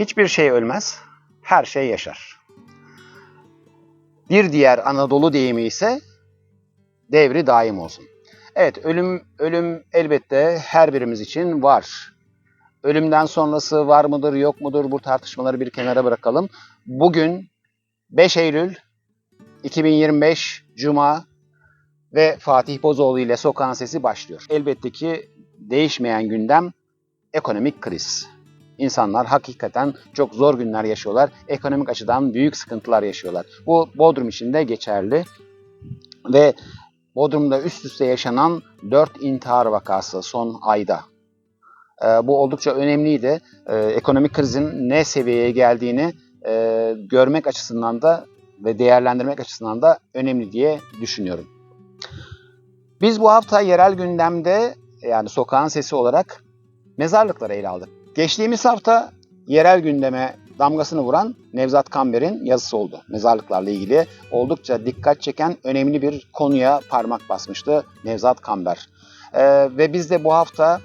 Hiçbir şey ölmez, her şey yaşar. Bir diğer Anadolu deyimi ise devri daim olsun. Evet, ölüm ölüm elbette her birimiz için var. Ölümden sonrası var mıdır, yok mudur bu tartışmaları bir kenara bırakalım. Bugün 5 Eylül 2025 Cuma ve Fatih Bozoğlu ile Sokağın Sesi başlıyor. Elbette ki değişmeyen gündem ekonomik kriz. İnsanlar hakikaten çok zor günler yaşıyorlar. Ekonomik açıdan büyük sıkıntılar yaşıyorlar. Bu Bodrum için de geçerli. Ve Bodrum'da üst üste yaşanan 4 intihar vakası son ayda. Ee, bu oldukça önemliydi. Ee, ekonomik krizin ne seviyeye geldiğini e, görmek açısından da ve değerlendirmek açısından da önemli diye düşünüyorum. Biz bu hafta yerel gündemde yani sokağın sesi olarak mezarlıkları ele aldık. Geçtiğimiz hafta yerel gündeme damgasını vuran Nevzat Kamber'in yazısı oldu. Mezarlıklarla ilgili oldukça dikkat çeken önemli bir konuya parmak basmıştı Nevzat Kamber. Ee, ve biz de bu hafta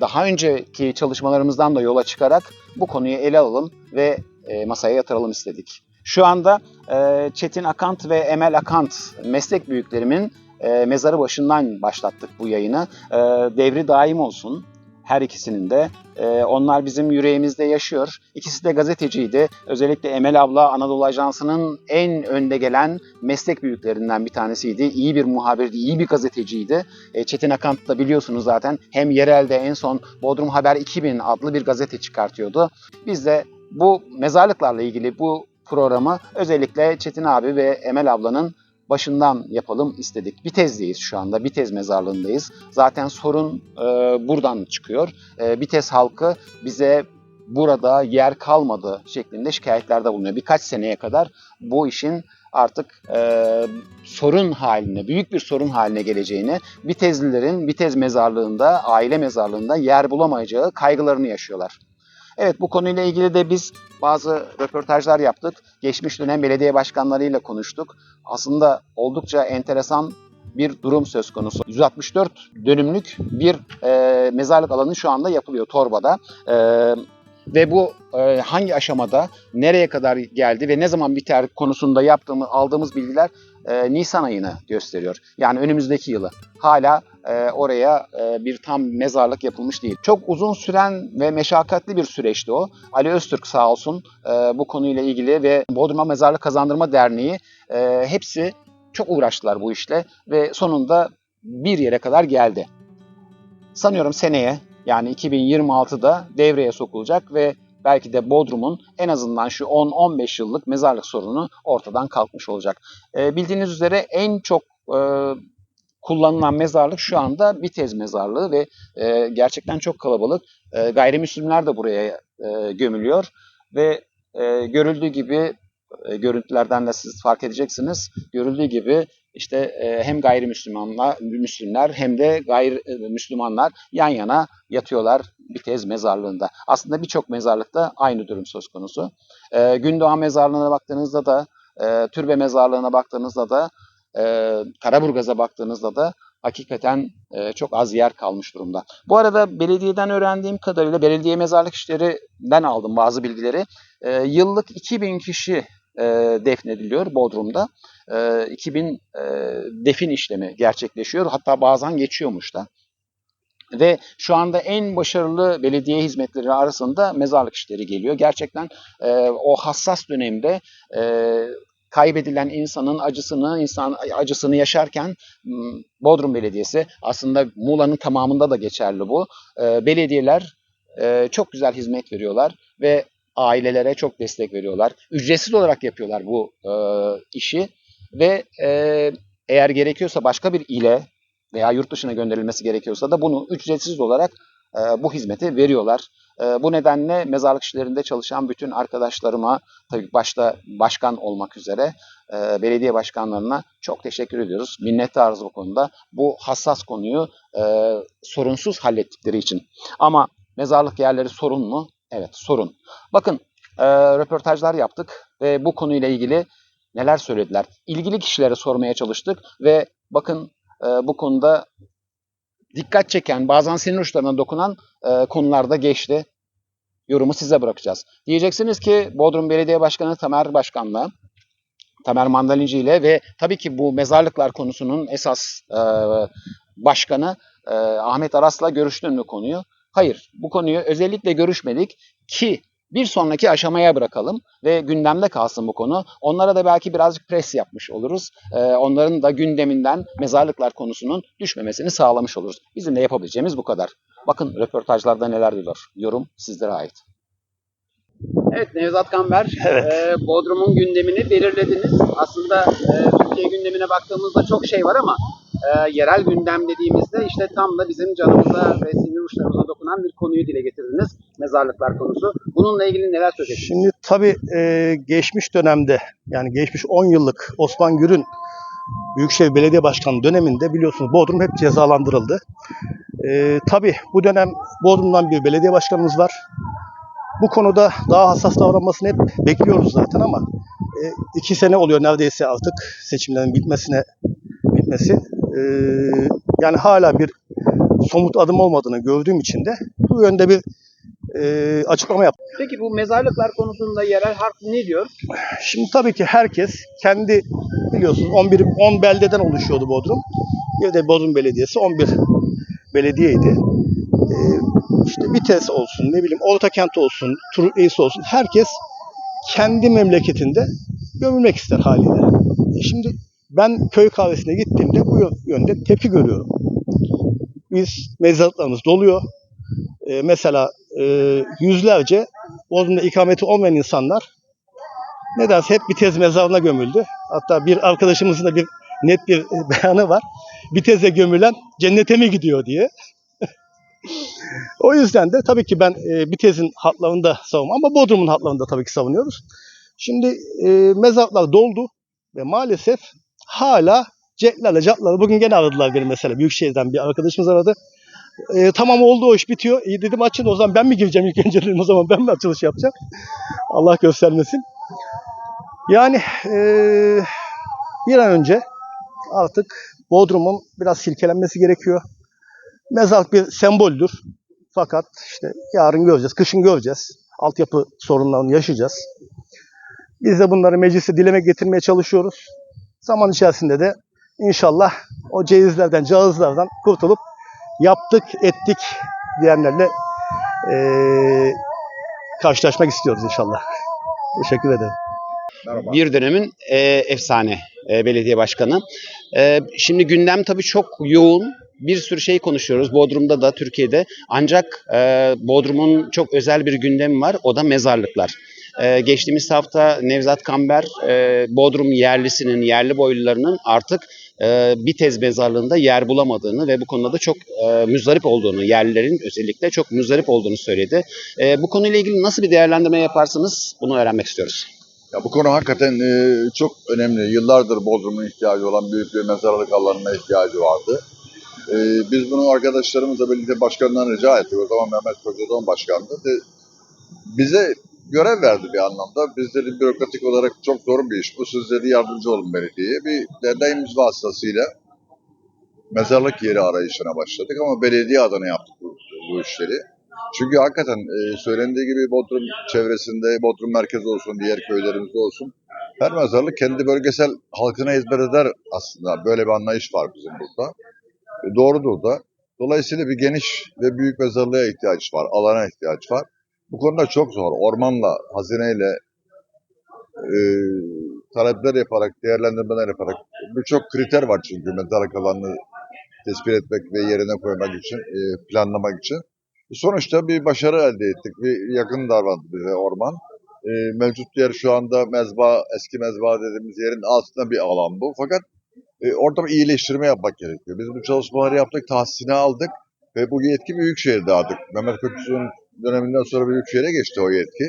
daha önceki çalışmalarımızdan da yola çıkarak bu konuyu ele alalım ve e, masaya yatıralım istedik. Şu anda e, Çetin Akant ve Emel Akant meslek büyüklerimin e, mezarı başından başlattık bu yayını. E, devri daim olsun her ikisinin de. E, onlar bizim yüreğimizde yaşıyor. İkisi de gazeteciydi. Özellikle Emel abla Anadolu Ajansı'nın en önde gelen meslek büyüklerinden bir tanesiydi. İyi bir muhabirdi, iyi bir gazeteciydi. E, Çetin Akant da biliyorsunuz zaten hem yerelde en son Bodrum Haber 2000 adlı bir gazete çıkartıyordu. Biz de bu mezarlıklarla ilgili bu programı özellikle Çetin abi ve Emel ablanın başından yapalım istedik. Bitez'deyiz şu anda. Bitez mezarlığındayız. Zaten sorun e, buradan çıkıyor. E, Bitez halkı bize burada yer kalmadı şeklinde şikayetlerde bulunuyor. Birkaç seneye kadar bu işin artık e, sorun haline, büyük bir sorun haline geleceğini, Bitezlilerin Bitez mezarlığında, aile mezarlığında yer bulamayacağı kaygılarını yaşıyorlar. Evet bu konuyla ilgili de biz bazı röportajlar yaptık. Geçmiş dönem belediye başkanlarıyla konuştuk. Aslında oldukça enteresan bir durum söz konusu. 164 dönümlük bir e, mezarlık alanı şu anda yapılıyor Torba'da. E, ve bu e, hangi aşamada, nereye kadar geldi ve ne zaman biter konusunda yaptığımız, aldığımız bilgiler e, Nisan ayını gösteriyor. Yani önümüzdeki yılı. Hala e, oraya e, bir tam mezarlık yapılmış değil. Çok uzun süren ve meşakkatli bir süreçti o. Ali Öztürk sağ olsun e, bu konuyla ilgili ve Bodrum'a Mezarlık Kazandırma Derneği e, hepsi çok uğraştılar bu işle ve sonunda bir yere kadar geldi. Sanıyorum seneye yani 2026'da devreye sokulacak ve belki de Bodrum'un en azından şu 10-15 yıllık mezarlık sorunu ortadan kalkmış olacak. E, bildiğiniz üzere en çok e, kullanılan mezarlık şu anda Bitez mezarlığı ve e, gerçekten çok kalabalık. E, gayrimüslimler de buraya e, gömülüyor ve e, görüldüğü gibi e, görüntülerden de siz fark edeceksiniz. Görüldüğü gibi işte e, hem gayrimüslimler Müslümler hem de gayrimüslimanlar yan yana yatıyorlar Bitez mezarlığında. Aslında birçok mezarlıkta aynı durum söz konusu. E, Gündoğan mezarlığına baktığınızda da, e, Türbe mezarlığına baktığınızda da, e, Karaburgaz'a baktığınızda da hakikaten e, çok az yer kalmış durumda. Bu arada belediyeden öğrendiğim kadarıyla belediye mezarlık işlerinden aldım bazı bilgileri. E, yıllık 2000 kişi e, defnediliyor Bodrum'da. E, 2000 e, defin işlemi gerçekleşiyor. Hatta bazen geçiyormuş da. Ve şu anda en başarılı belediye hizmetleri arasında mezarlık işleri geliyor. Gerçekten e, o hassas dönemde e, kaybedilen insanın acısını, insan acısını yaşarken Bodrum Belediyesi aslında Muğla'nın tamamında da geçerli bu. E, belediyeler e, çok güzel hizmet veriyorlar ve ailelere çok destek veriyorlar. Ücretsiz olarak yapıyorlar bu e, işi ve eğer gerekiyorsa başka bir ile veya yurt dışına gönderilmesi gerekiyorsa da bunu ücretsiz olarak bu hizmeti veriyorlar. E, bu nedenle mezarlık işlerinde çalışan bütün arkadaşlarıma, tabii başta başkan olmak üzere e, belediye başkanlarına çok teşekkür ediyoruz. Minnettarız bu konuda. Bu hassas konuyu e, sorunsuz hallettikleri için. Ama mezarlık yerleri sorun mu? Evet sorun. Bakın e, röportajlar yaptık ve bu konuyla ilgili neler söylediler. İlgili kişilere sormaya çalıştık ve bakın bu konuda dikkat çeken, bazen sinir uçlarına dokunan e, konularda geçti. Yorumu size bırakacağız. Diyeceksiniz ki Bodrum Belediye Başkanı Tamer Başkan'la Tamer Mandalinci ile ve tabii ki bu mezarlıklar konusunun esas e, başkanı e, Ahmet Aras'la görüştün mü konuyu? Hayır. Bu konuyu özellikle görüşmedik ki bir sonraki aşamaya bırakalım ve gündemde kalsın bu konu. Onlara da belki birazcık pres yapmış oluruz. E, onların da gündeminden mezarlıklar konusunun düşmemesini sağlamış oluruz. Bizim de yapabileceğimiz bu kadar. Bakın röportajlarda neler diyorlar. Yorum sizlere ait. Evet Nevzat Kamber, Evet. e, Bodrum'un gündemini belirlediniz. Aslında e, Türkiye gündemine baktığımızda çok şey var ama e, yerel gündem dediğimizde işte tam da bizim canımıza ve sinir uçlarımıza dokunan bir konuyu dile getirdiniz. Mezarlıklar konusu. Bununla ilgili neler söyleyeceksiniz? Şimdi tabii e, geçmiş dönemde yani geçmiş 10 yıllık Osman Gür'ün Büyükşehir Belediye Başkanı döneminde biliyorsunuz Bodrum hep cezalandırıldı. E, tabii bu dönem Bodrum'dan bir belediye başkanımız var. Bu konuda daha hassas davranmasını hep bekliyoruz zaten ama e, iki sene oluyor neredeyse artık seçimlerin bitmesine bitmesi. E, yani hala bir somut adım olmadığını gördüğüm için de bu yönde bir e, açıklama yaptım. Peki bu mezarlıklar konusunda yerel halk ne diyor? Şimdi tabii ki herkes kendi biliyorsunuz 11 10 beldeden oluşuyordu Bodrum. Bir de Bodrum Belediyesi 11 belediyeydi. Ee, işte Vites olsun, ne bileyim Ortakent olsun, Reis olsun herkes kendi memleketinde gömülmek ister haliyle. E şimdi ben köy kahvesine gittiğimde bu yö- yönde tepki görüyorum. Biz mezarlıklarımız doluyor. Ee, mesela e, yüzlerce Bodrum'da ikameti olmayan insanlar nedense hep Bitez mezarına gömüldü. Hatta bir arkadaşımızın da bir net bir beyanı var. Bitez'e gömülen cennete mi gidiyor diye. o yüzden de tabii ki ben e, Bitez'in hatlarını da savunmam ama Bodrum'un hatlarını da tabii ki savunuyoruz. Şimdi e, mezarlar doldu ve maalesef hala ceklerle catlarla bugün gene aradılar beni mesela Büyükşehir'den bir arkadaşımız aradı. E, tamam oldu o iş bitiyor. İyi dedim açın o zaman ben mi gireceğim ilk önce dedim o zaman ben mi açılış yapacağım. Allah göstermesin. Yani eee, bir an önce artık Bodrum'un biraz silkelenmesi gerekiyor. Mezarlık bir semboldür. Fakat işte yarın göreceğiz, kışın göreceğiz. Altyapı sorunlarını yaşayacağız. Biz de bunları meclise dileme getirmeye çalışıyoruz. Zaman içerisinde de inşallah o cevizlerden, cağızlardan kurtulup yaptık, ettik diyenlerle eee, karşılaşmak istiyoruz inşallah. Teşekkür ederim. bir dönemin e, efsane e, belediye başkanı. E, şimdi gündem tabii çok yoğun. Bir sürü şey konuşuyoruz Bodrum'da da Türkiye'de. Ancak e, Bodrum'un çok özel bir gündemi var. O da mezarlıklar. E, geçtiğimiz hafta Nevzat Kamber e, Bodrum yerlisinin, yerli boylularının artık e, Bitez mezarlığında yer bulamadığını ve bu konuda da çok e, müzdarip olduğunu, yerlilerin özellikle çok müzdarip olduğunu söyledi. E, bu konuyla ilgili nasıl bir değerlendirme yaparsınız? Bunu öğrenmek istiyoruz. Ya bu konu hakikaten e, çok önemli. Yıllardır Bodrum'un ihtiyacı olan büyük bir mezarlık alanına ihtiyacı vardı. E, biz bunu arkadaşlarımızla birlikte başkandan rica ettik. O zaman Mehmet Kocadoğan başkandı. De, bize görev verdi bir anlamda. Biz dedi bürokratik olarak çok zor bir iş. Bu siz dedi yardımcı olun belediyeye. Bir derneğimiz vasıtasıyla mezarlık yeri arayışına başladık ama belediye adına yaptık bu, bu işleri. Çünkü hakikaten e, söylendiği gibi Bodrum çevresinde, Bodrum merkezi olsun, diğer köylerimizde olsun her mezarlık kendi bölgesel halkına hizmet eder aslında. Böyle bir anlayış var bizim burada. E, doğrudur da. Dolayısıyla bir geniş ve büyük mezarlığa ihtiyaç var, alana ihtiyaç var. Bu konuda çok zor. Ormanla, hazineyle, e, talepler yaparak, değerlendirmeler yaparak birçok kriter var çünkü mezarlık alanını tespit etmek ve yerine koymak için, e, planlamak için. Sonuçta bir başarı elde ettik. Bir yakın davrandı bize orman. E, mevcut yer şu anda mezba, eski mezba dediğimiz yerin altında bir alan bu. Fakat e, orada bir iyileştirme yapmak gerekiyor. Biz bu çalışmaları yaptık, tahsisini aldık ve bu yetki Büyükşehir'de aldık. Mehmet Kökçü'nün döneminden sonra Büyükşehir'e geçti o yetki.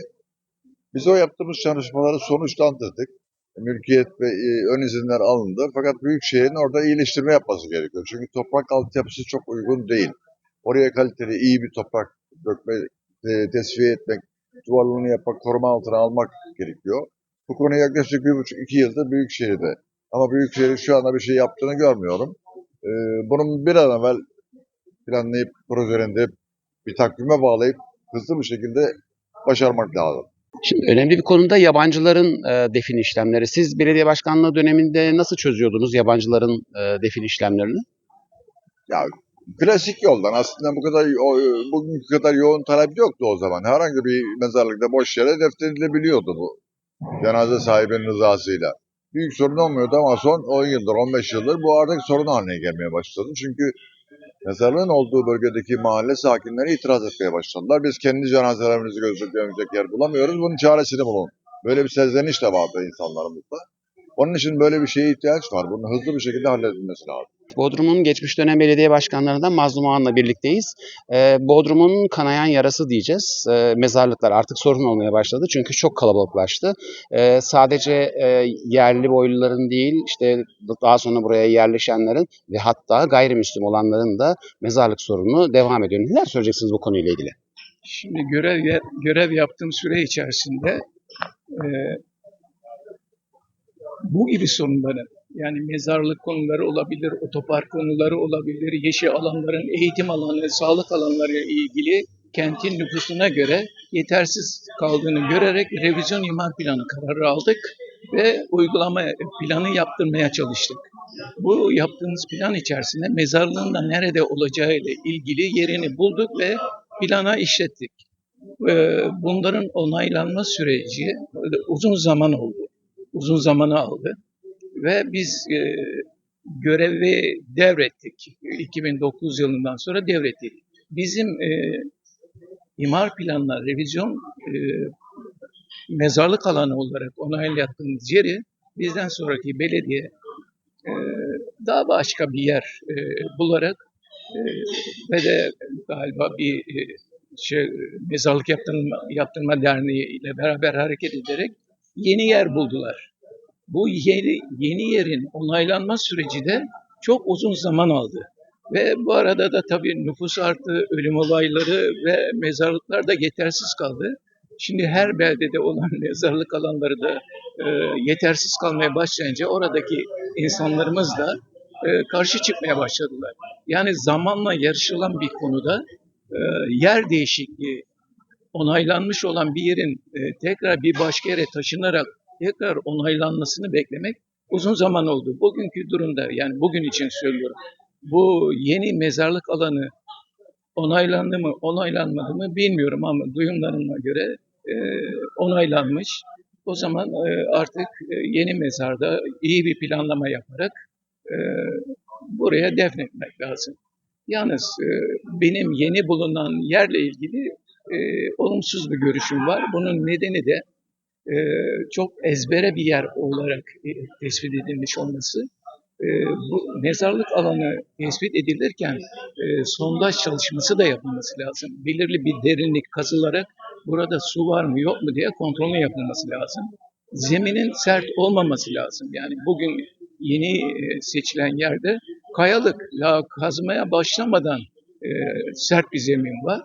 Biz o yaptığımız çalışmaları sonuçlandırdık. Mülkiyet ve e, ön izinler alındı. Fakat Büyükşehir'in orada iyileştirme yapması gerekiyor. Çünkü toprak altyapısı çok uygun değil. Oraya kaliteli iyi bir toprak dökme, e, tesviye etmek, duvarlarını yapmak, koruma altına almak gerekiyor. Bu konu yaklaşık bir buçuk iki yıldır Büyükşehir'de. Ama Büyükşehir şu anda bir şey yaptığını görmüyorum. E, bunun bir an evvel planlayıp, projelendirip, bir takvime bağlayıp hızlı bir şekilde başarmak lazım. Şimdi önemli bir konuda yabancıların e, defin işlemleri. Siz belediye başkanlığı döneminde nasıl çözüyordunuz yabancıların e, defin işlemlerini? Ya klasik yoldan aslında bu kadar o, bugünkü kadar yoğun talep yoktu o zaman. Herhangi bir mezarlıkta boş yere deftedilebiliyordu bu. Cenaze sahibinin rızasıyla. Büyük sorun olmuyordu ama son 10 yıldır, 15 yıldır bu artık sorun haline gelmeye başladı. Çünkü mezarlığın olduğu bölgedeki mahalle sakinleri itiraz etmeye başladılar. Biz kendi cenazelerimizi gözlemleyecek yer bulamıyoruz. Bunun çaresini bulun. Böyle bir serzeniş de vardı insanlarımızda. Onun için böyle bir şeye ihtiyaç var. Bunun hızlı bir şekilde halledilmesi lazım. Bodrum'un geçmiş dönem belediye başkanlarından Mazlum Ağan'la birlikteyiz. Ee, Bodrum'un kanayan yarası diyeceğiz. Ee, mezarlıklar artık sorun olmaya başladı çünkü çok kalabalıklaştı. Ee, sadece e, yerli boyluların değil, işte daha sonra buraya yerleşenlerin ve hatta gayrimüslim olanların da mezarlık sorunu devam ediyor. Neler söyleyeceksiniz bu konuyla ilgili? Şimdi görev görev yaptığım süre içerisinde e, bu gibi sorunların yani mezarlık konuları olabilir, otopark konuları olabilir, yeşil alanların eğitim alanı, sağlık alanları ile ilgili kentin nüfusuna göre yetersiz kaldığını görerek revizyon imar planı kararı aldık ve uygulama planı yaptırmaya çalıştık. Bu yaptığımız plan içerisinde mezarlığın da nerede olacağı ile ilgili yerini bulduk ve plana işlettik. Ee, Bunların onaylanma süreci uzun zaman oldu. Uzun zamanı aldı. Ve biz e, görevi devrettik. 2009 yılından sonra devrettik. Bizim e, imar planına revizyon e, mezarlık alanı olarak onaylattığımız yeri bizden sonraki belediye e, daha başka bir yer e, bularak e, ve de galiba bir e, şey, mezarlık yaptırma, yaptırma derneği ile beraber hareket ederek yeni yer buldular. Bu yeni, yeni yerin onaylanma süreci de çok uzun zaman aldı. Ve bu arada da tabii nüfus arttı, ölüm olayları ve mezarlıklar da yetersiz kaldı. Şimdi her beldede olan mezarlık alanları da e, yetersiz kalmaya başlayınca oradaki insanlarımız da e, karşı çıkmaya başladılar. Yani zamanla yarışılan bir konuda e, yer değişikliği onaylanmış olan bir yerin e, tekrar bir başka yere taşınarak tekrar onaylanmasını beklemek uzun zaman oldu. Bugünkü durumda yani bugün için söylüyorum. Bu yeni mezarlık alanı onaylandı mı, onaylanmadı mı bilmiyorum ama duyumlarıma göre e, onaylanmış. O zaman e, artık e, yeni mezarda iyi bir planlama yaparak e, buraya defnetmek lazım. Yalnız e, benim yeni bulunan yerle ilgili e, olumsuz bir görüşüm var. Bunun nedeni de e, çok ezbere bir yer olarak e, tespit edilmiş olması. E, bu mezarlık alanı tespit edilirken e, sondaj çalışması da yapılması lazım. Belirli bir derinlik kazılarak burada su var mı yok mu diye kontrolü yapılması lazım. Zeminin sert olmaması lazım. Yani bugün yeni e, seçilen yerde kayalık, ya kazmaya başlamadan e, sert bir zemin var.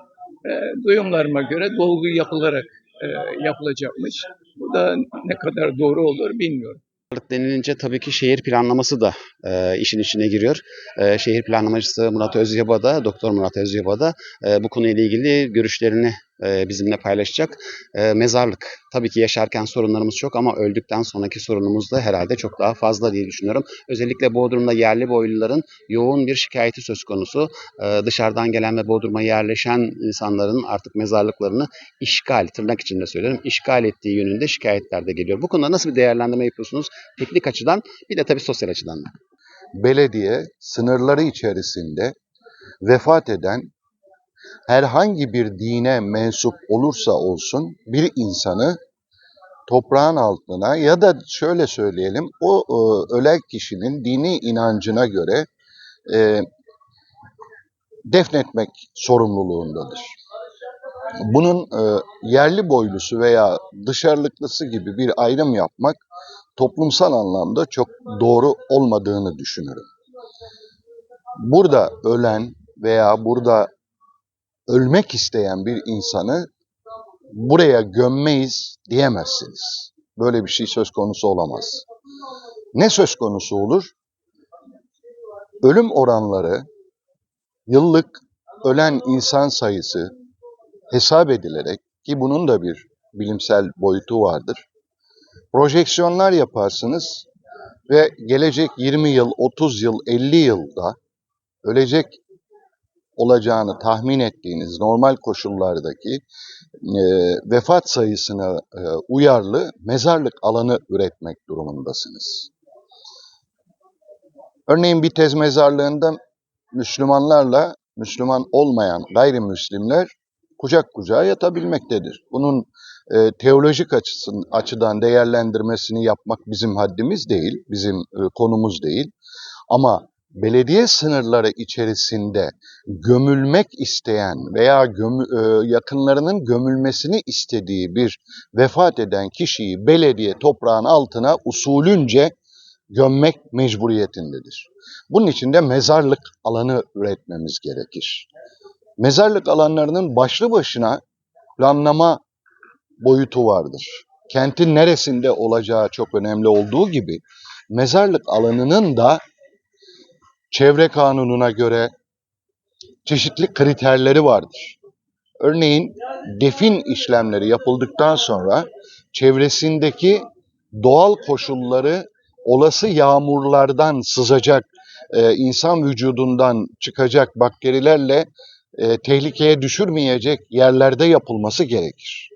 E, duyumlarıma göre dolgu yapılarak e, yapılacakmış. Bu da ne kadar doğru olur bilmiyorum. Mezarlık denilince tabii ki şehir planlaması da e, işin içine giriyor. E, şehir planlamacısı Murat Özyaba da, Doktor Murat Özyaba da e, bu konuyla ilgili görüşlerini e, bizimle paylaşacak. E, mezarlık tabii ki yaşarken sorunlarımız çok ama öldükten sonraki sorunumuz da herhalde çok daha fazla diye düşünüyorum. Özellikle Bodrum'da yerli boyluların yoğun bir şikayeti söz konusu. E, dışarıdan gelen ve Bodrum'a yerleşen insanların artık mezarlıklarını işgal, tırnak içinde söylüyorum, işgal ettiği yönünde şikayetler de geliyor. Bu konuda nasıl bir değerlendirme yapıyorsunuz? Teknik açıdan bir de tabii sosyal açıdan da. belediye sınırları içerisinde vefat eden herhangi bir dine mensup olursa olsun bir insanı toprağın altına ya da şöyle söyleyelim o e, ölen kişinin dini inancına göre e, defnetmek sorumluluğundadır. Bunun e, yerli boylusu veya dışarılıklısı gibi bir ayrım yapmak toplumsal anlamda çok doğru olmadığını düşünürüm. Burada ölen veya burada ölmek isteyen bir insanı buraya gömmeyiz diyemezsiniz. Böyle bir şey söz konusu olamaz. Ne söz konusu olur? Ölüm oranları, yıllık ölen insan sayısı hesap edilerek ki bunun da bir bilimsel boyutu vardır. Projeksiyonlar yaparsınız ve gelecek 20 yıl, 30 yıl, 50 yılda ölecek olacağını tahmin ettiğiniz normal koşullardaki e, vefat sayısına e, uyarlı mezarlık alanı üretmek durumundasınız. Örneğin bir tez mezarlığında Müslümanlarla Müslüman olmayan gayrimüslimler kucak kucağa yatabilmektedir. Bunun e, teolojik açısın, açıdan değerlendirmesini yapmak bizim haddimiz değil, bizim e, konumuz değil. Ama belediye sınırları içerisinde gömülmek isteyen veya gömü- e, yakınlarının gömülmesini istediği bir vefat eden kişiyi belediye toprağın altına usulünce gömmek mecburiyetindedir. Bunun için de mezarlık alanı üretmemiz gerekir. Mezarlık alanlarının başlı başına planlama boyutu vardır. Kentin neresinde olacağı çok önemli olduğu gibi mezarlık alanının da çevre kanununa göre çeşitli kriterleri vardır. Örneğin defin işlemleri yapıldıktan sonra çevresindeki doğal koşulları olası yağmurlardan sızacak, e, insan vücudundan çıkacak bakterilerle e, tehlikeye düşürmeyecek yerlerde yapılması gerekir.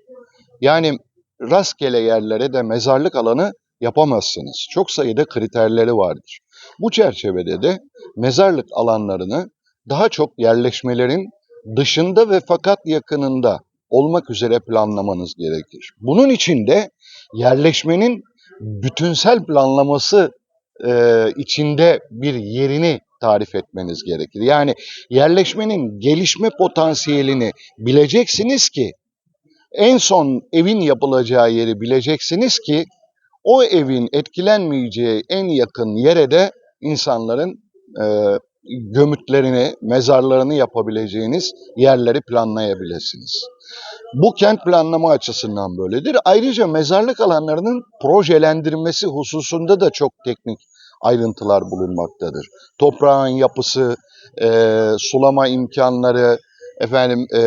Yani rastgele yerlere de mezarlık alanı yapamazsınız. Çok sayıda kriterleri vardır. Bu çerçevede de mezarlık alanlarını daha çok yerleşmelerin dışında ve fakat yakınında olmak üzere planlamanız gerekir. Bunun için de yerleşmenin bütünsel planlaması e, içinde bir yerini tarif etmeniz gerekir. Yani yerleşmenin gelişme potansiyelini bileceksiniz ki en son evin yapılacağı yeri bileceksiniz ki o evin etkilenmeyeceği en yakın yere de insanların e, gömütlerini, mezarlarını yapabileceğiniz yerleri planlayabilirsiniz. Bu kent planlama açısından böyledir. Ayrıca mezarlık alanlarının projelendirilmesi hususunda da çok teknik ayrıntılar bulunmaktadır. Toprağın yapısı, e, sulama imkanları, efendim e,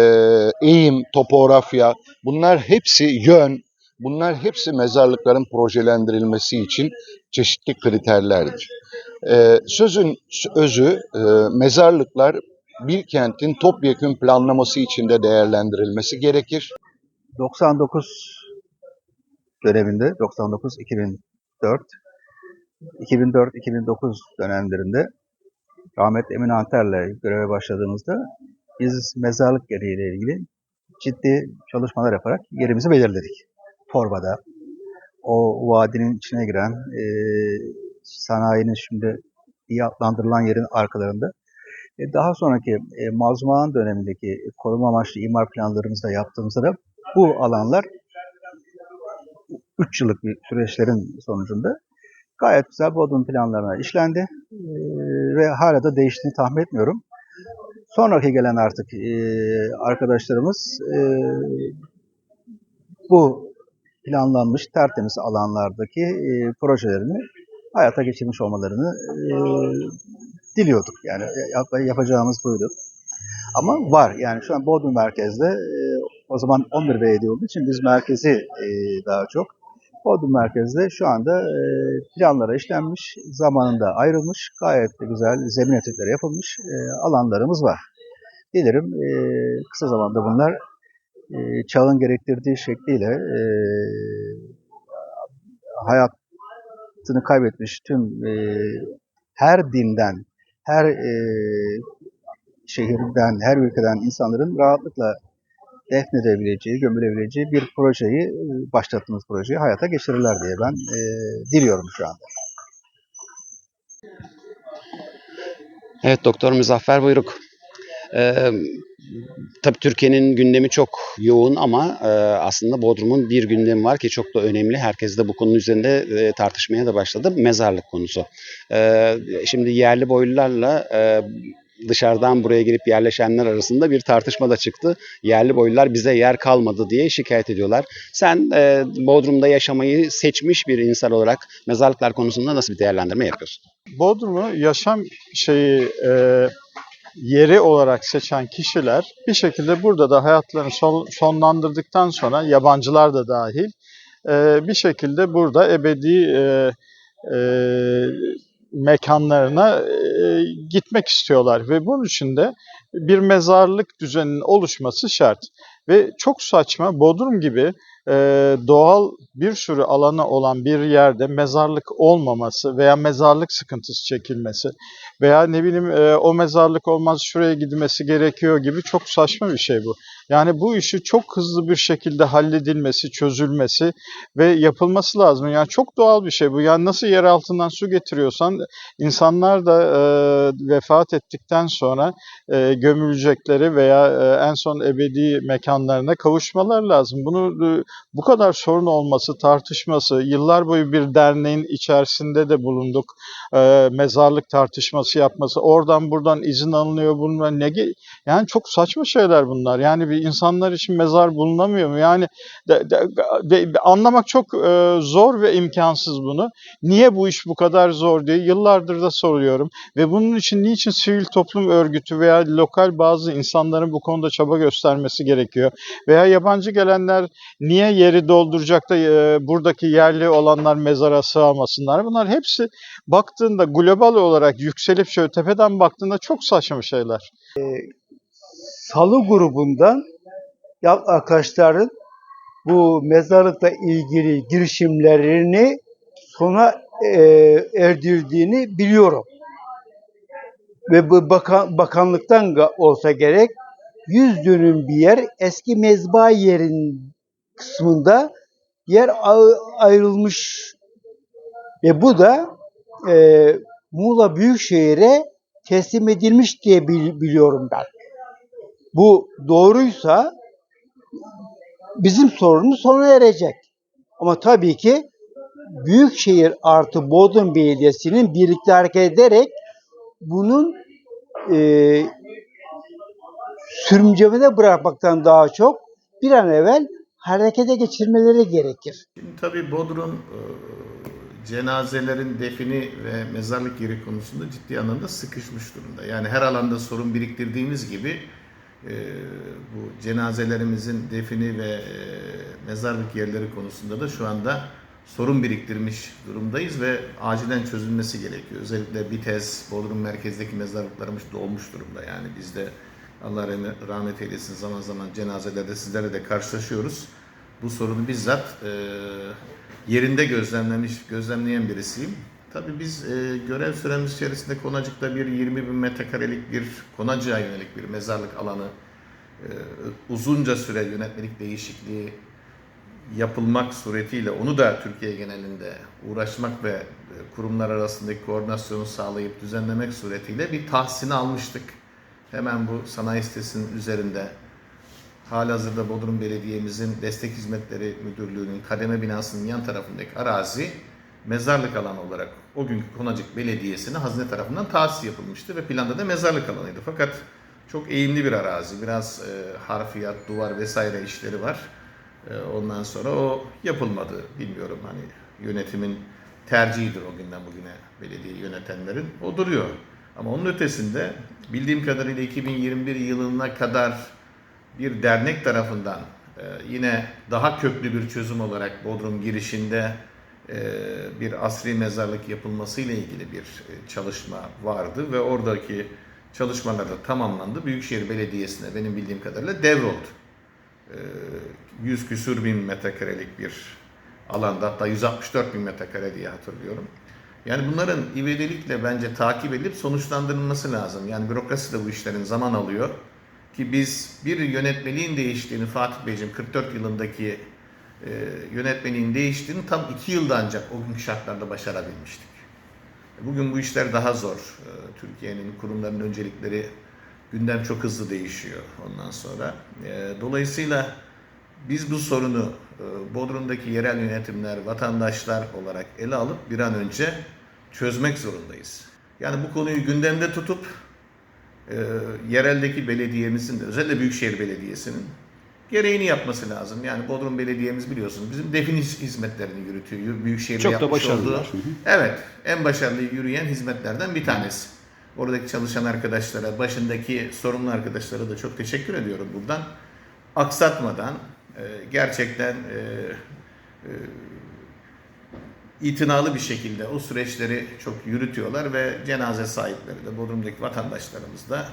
eğim, topografya bunlar hepsi yön, bunlar hepsi mezarlıkların projelendirilmesi için çeşitli kriterlerdir. E, sözün özü e, mezarlıklar bir kentin topyekün planlaması içinde değerlendirilmesi gerekir. 99 döneminde 99-2004 2004-2009 dönemlerinde rahmetli Emin Anter'le göreve başladığımızda biz mezarlık yeriyle ilgili ciddi çalışmalar yaparak yerimizi belirledik. Torba'da, o vadinin içine giren e, sanayinin şimdi iyi adlandırılan yerin arkalarında e, daha sonraki e, Mazmağan dönemindeki koruma amaçlı imar planlarımızda yaptığımızda da bu alanlar 3 yıllık bir süreçlerin sonucunda gayet güzel Bodrum planlarına işlendi E, ve hala da değiştiğini tahmin etmiyorum. Sonraki gelen artık e, arkadaşlarımız e, bu planlanmış tertemiz alanlardaki e, projelerini hayata geçirmiş olmalarını e, diliyorduk. Yani yap- yapacağımız buydu. Ama var. Yani şu an Bodrum merkezde e, o zaman 11 belediye olduğu için biz merkezi e, daha çok. Bodrum merkezde şu anda e, planlara işlenmiş, zamanında ayrılmış, gayet de güzel zemin etütleri yapılmış e, alanlarımız var. Dilerim e, kısa zamanda bunlar e, çağın gerektirdiği şekliyle e, hayatını kaybetmiş tüm e, her dinden, her e, şehirden, her ülkeden insanların rahatlıkla defnedebileceği, gömülebileceği bir projeyi, e, başlattığımız projeyi hayata geçirirler diye ben e, diliyorum şu anda. Evet Doktor Muzaffer Buyruk. Ee, tabii Türkiye'nin gündemi çok yoğun ama e, aslında Bodrum'un bir gündemi var ki çok da önemli. Herkes de bu konu üzerinde e, tartışmaya da başladı. Mezarlık konusu. Ee, şimdi yerli boylularla e, dışarıdan buraya girip yerleşenler arasında bir tartışma da çıktı. Yerli boylular bize yer kalmadı diye şikayet ediyorlar. Sen e, Bodrum'da yaşamayı seçmiş bir insan olarak mezarlıklar konusunda nasıl bir değerlendirme yapıyorsun? Bodrum'u yaşam şeyi e, yeri olarak seçen kişiler bir şekilde burada da hayatlarını son- sonlandırdıktan sonra yabancılar da dahil e, bir şekilde burada ebedi e, e, mekanlarına e, gitmek istiyorlar ve bunun için de bir mezarlık düzeninin oluşması şart. Ve çok saçma Bodrum gibi doğal bir sürü alanı olan bir yerde mezarlık olmaması veya mezarlık sıkıntısı çekilmesi veya ne bileyim e, o mezarlık olmaz şuraya gidilmesi gerekiyor gibi çok saçma bir şey bu. Yani bu işi çok hızlı bir şekilde halledilmesi, çözülmesi ve yapılması lazım. Yani çok doğal bir şey bu. Yani nasıl yer altından su getiriyorsan insanlar da e, vefat ettikten sonra e, gömülecekleri veya e, en son ebedi mekanlarına kavuşmalar lazım. Bunu e, bu kadar sorun olması, tartışması, yıllar boyu bir derneğin içerisinde de bulunduk. E, mezarlık tartışması yapması, oradan buradan izin alınıyor bunlar ne yani çok saçma şeyler bunlar. Yani bir insanlar için mezar bulunamıyor mu? Yani de- de- de- anlamak çok e, zor ve imkansız bunu. Niye bu iş bu kadar zor diye yıllardır da soruyorum. Ve bunun için niçin sivil toplum örgütü veya lokal bazı insanların bu konuda çaba göstermesi gerekiyor? Veya yabancı gelenler niye yeri dolduracak da e, buradaki yerli olanlar mezara sığamasınlar? Bunlar hepsi baktığında global olarak yükselip şöyle tepeden baktığında çok saçma şeyler. Salı grubundan arkadaşların bu mezarlıkla ilgili girişimlerini sona e, erdirdiğini biliyorum. Ve bu bakan, bakanlıktan olsa gerek 100 dönüm bir yer eski mezba yerin kısmında yer ayrılmış ve bu da e, Muğla Büyükşehir'e teslim edilmiş diye bil- biliyorum ben bu doğruysa bizim sorunumuz sona erecek. Ama tabii ki Büyükşehir artı Bodrum Belediyesi'nin birlikte hareket ederek bunun e, sürümcemede bırakmaktan daha çok bir an evvel harekete geçirmeleri gerekir. Şimdi tabii Bodrum e, cenazelerin defini ve mezarlık yeri konusunda ciddi anlamda sıkışmış durumda. Yani her alanda sorun biriktirdiğimiz gibi e, bu cenazelerimizin defini ve e, mezarlık yerleri konusunda da şu anda sorun biriktirmiş durumdayız ve acilen çözülmesi gerekiyor. Özellikle Bitez, Bodrum merkezdeki mezarlıklarımız dolmuş durumda. Yani biz de Allah rahmet eylesin zaman zaman cenazelerde sizlerle de karşılaşıyoruz. Bu sorunu bizzat e, yerinde gözlemlemiş, gözlemleyen birisiyim. Tabii biz e, görev süremiz içerisinde Konacık'ta bir 20 bin metrekarelik bir Konacık'a yönelik bir mezarlık alanı e, uzunca süre yönetmelik değişikliği yapılmak suretiyle onu da Türkiye genelinde uğraşmak ve e, kurumlar arasındaki koordinasyonu sağlayıp düzenlemek suretiyle bir tahsini almıştık. Hemen bu sanayi sitesinin üzerinde halihazırda Bodrum Belediye'mizin Destek Hizmetleri Müdürlüğü'nün kademe binasının yan tarafındaki arazi mezarlık alanı olarak o günkü Konacık Belediyesi'ne hazine tarafından tahsis yapılmıştı ve planda da mezarlık alanıydı. Fakat çok eğimli bir arazi, biraz e, harfiyat, duvar vesaire işleri var. E, ondan sonra o yapılmadı. Bilmiyorum hani yönetimin tercihidir o günden bugüne belediye yönetenlerin. O duruyor. Ama onun ötesinde bildiğim kadarıyla 2021 yılına kadar bir dernek tarafından e, yine daha köklü bir çözüm olarak Bodrum girişinde bir asri mezarlık yapılması ile ilgili bir e, çalışma vardı ve oradaki çalışmalar da tamamlandı. Büyükşehir Belediyesi'ne benim bildiğim kadarıyla devroldu. E, 100 küsür bin metrekarelik bir alanda hatta 164 bin metrekare diye hatırlıyorum. Yani bunların ivedilikle bence takip edilip sonuçlandırılması lazım. Yani bürokrasi de bu işlerin zaman alıyor. Ki biz bir yönetmeliğin değiştiğini Fatih Beyciğim 44 yılındaki e, yönetmeliğin değiştiğini tam 2 yılda ancak o günkü şartlarda başarabilmiştik. Bugün bu işler daha zor. E, Türkiye'nin kurumların öncelikleri gündem çok hızlı değişiyor ondan sonra. E, dolayısıyla biz bu sorunu e, Bodrum'daki yerel yönetimler, vatandaşlar olarak ele alıp bir an önce çözmek zorundayız. Yani bu konuyu gündemde tutup e, yereldeki belediyemizin özellikle Büyükşehir Belediyesi'nin gereğini yapması lazım. Yani Bodrum Belediye'miz biliyorsunuz bizim defini hizmetlerini yürütüyor. Büyükşehir'de Çok da olduğu- Evet, en başarılı yürüyen hizmetlerden bir tanesi. Oradaki çalışan arkadaşlara, başındaki sorumlu arkadaşlara da çok teşekkür ediyorum buradan. Aksatmadan e, gerçekten e, e, itinalı bir şekilde o süreçleri çok yürütüyorlar ve cenaze sahipleri de Bodrum'daki vatandaşlarımız da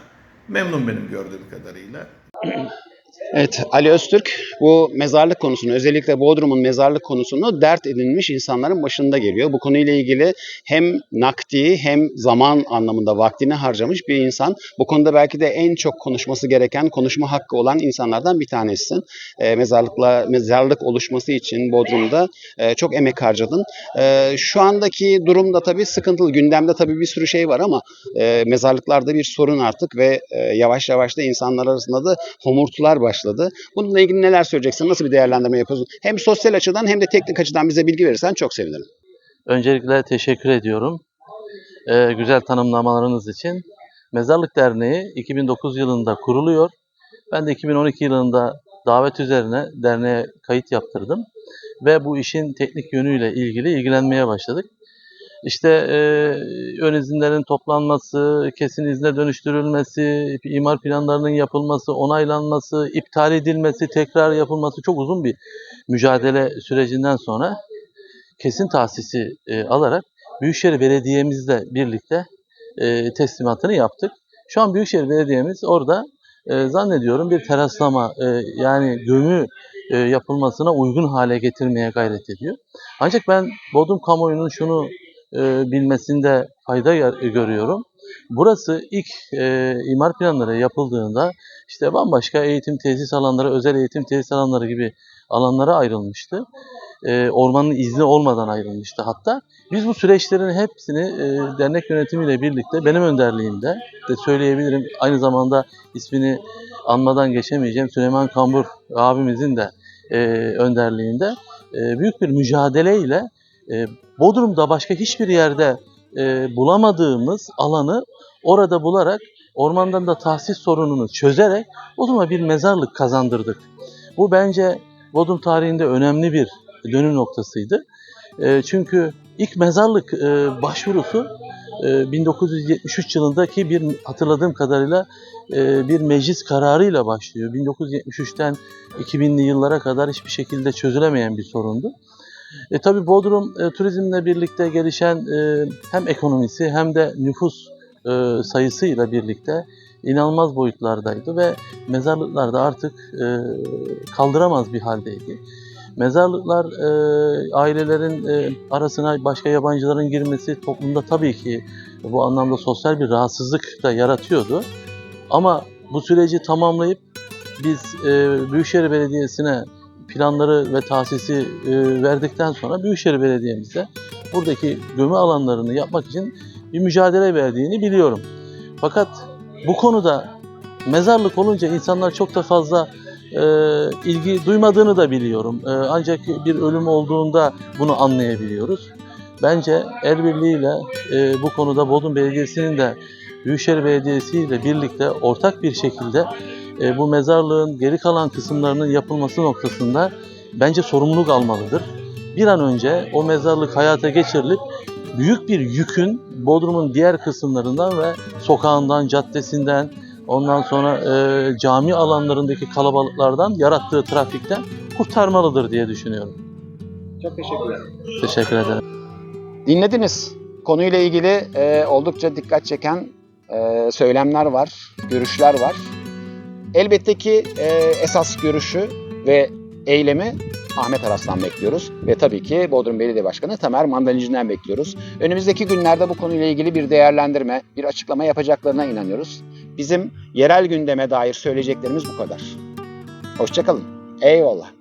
memnun benim gördüğüm kadarıyla. Evet Ali Öztürk bu mezarlık konusunu özellikle Bodrum'un mezarlık konusunu dert edinmiş insanların başında geliyor. Bu konuyla ilgili hem nakdi hem zaman anlamında vaktini harcamış bir insan. Bu konuda belki de en çok konuşması gereken, konuşma hakkı olan insanlardan bir tanesisin. E, mezarlıkla mezarlık oluşması için Bodrum'da e, çok emek harcadın. E, şu andaki durumda tabii sıkıntılı. Gündemde tabii bir sürü şey var ama e, mezarlıklarda bir sorun artık ve e, yavaş yavaş da insanlar arasında da homurtular başladı. Bununla ilgili neler söyleyeceksin? Nasıl bir değerlendirme yapıyorsun? Hem sosyal açıdan hem de teknik açıdan bize bilgi verirsen çok sevinirim. Öncelikle teşekkür ediyorum. Ee, güzel tanımlamalarınız için. Mezarlık Derneği 2009 yılında kuruluyor. Ben de 2012 yılında davet üzerine derneğe kayıt yaptırdım. Ve bu işin teknik yönüyle ilgili ilgilenmeye başladık. İşte e, ön izinlerin toplanması, kesin izne dönüştürülmesi, imar planlarının yapılması, onaylanması, iptal edilmesi, tekrar yapılması çok uzun bir mücadele sürecinden sonra kesin tahsisi e, alarak Büyükşehir Belediye'mizle birlikte e, teslimatını yaptık. Şu an Büyükşehir Belediye'miz orada e, zannediyorum bir teraslama e, yani gömü e, yapılmasına uygun hale getirmeye gayret ediyor. Ancak ben Bodrum kamuoyunun şunu e, bilmesinde fayda gör- görüyorum. Burası ilk e, imar planları yapıldığında işte bambaşka eğitim tesis alanları, özel eğitim tesis alanları gibi alanlara ayrılmıştı. E, ormanın izni olmadan ayrılmıştı hatta. Biz bu süreçlerin hepsini e, dernek yönetimiyle birlikte benim önderliğimde de söyleyebilirim. Aynı zamanda ismini anmadan geçemeyeceğim Süleyman Kambur abimizin de e, önderliğinde e, büyük bir mücadeleyle e, Bodrum'da başka hiçbir yerde e, bulamadığımız alanı orada bularak ormandan da tahsis sorununu çözerek Bodrum'a bir mezarlık kazandırdık. Bu bence Bodrum tarihinde önemli bir dönüm noktasıydı. E, çünkü ilk mezarlık e, başvurusu e, 1973 yılındaki bir hatırladığım kadarıyla e, bir meclis kararıyla başlıyor. 1973'ten 2000'li yıllara kadar hiçbir şekilde çözülemeyen bir sorundu. E, tabii Bodrum e, turizmle birlikte gelişen e, hem ekonomisi hem de nüfus e, sayısıyla birlikte inanılmaz boyutlardaydı ve mezarlıklar da artık e, kaldıramaz bir haldeydi. Mezarlıklar e, ailelerin e, arasına başka yabancıların girmesi toplumda tabii ki bu anlamda sosyal bir rahatsızlık da yaratıyordu. Ama bu süreci tamamlayıp biz e, Büyükşehir Belediyesi'ne planları ve tahsisi e, verdikten sonra Büyükşehir Belediye'mize buradaki gömü alanlarını yapmak için bir mücadele verdiğini biliyorum. Fakat bu konuda mezarlık olunca insanlar çok da fazla e, ilgi duymadığını da biliyorum. E, ancak bir ölüm olduğunda bunu anlayabiliyoruz. Bence el birliğiyle e, bu konuda Bodrum Belediyesi'nin de Büyükşehir Belediyesi ile birlikte ortak bir şekilde e, bu mezarlığın geri kalan kısımlarının yapılması noktasında bence sorumluluk almalıdır. Bir an önce o mezarlık hayata geçirilip büyük bir yükün Bodrum'un diğer kısımlarından ve sokağından, caddesinden, ondan sonra e, cami alanlarındaki kalabalıklardan yarattığı trafikten kurtarmalıdır diye düşünüyorum. Çok teşekkürler. Teşekkür ederim. Dinlediniz. Konuyla ilgili e, oldukça dikkat çeken e, söylemler var, görüşler var. Elbette ki e, esas görüşü ve eylemi Ahmet Aras'tan bekliyoruz. Ve tabii ki Bodrum Belediye Başkanı Tamer Mandalinci'den bekliyoruz. Önümüzdeki günlerde bu konuyla ilgili bir değerlendirme, bir açıklama yapacaklarına inanıyoruz. Bizim yerel gündeme dair söyleyeceklerimiz bu kadar. Hoşçakalın. Eyvallah.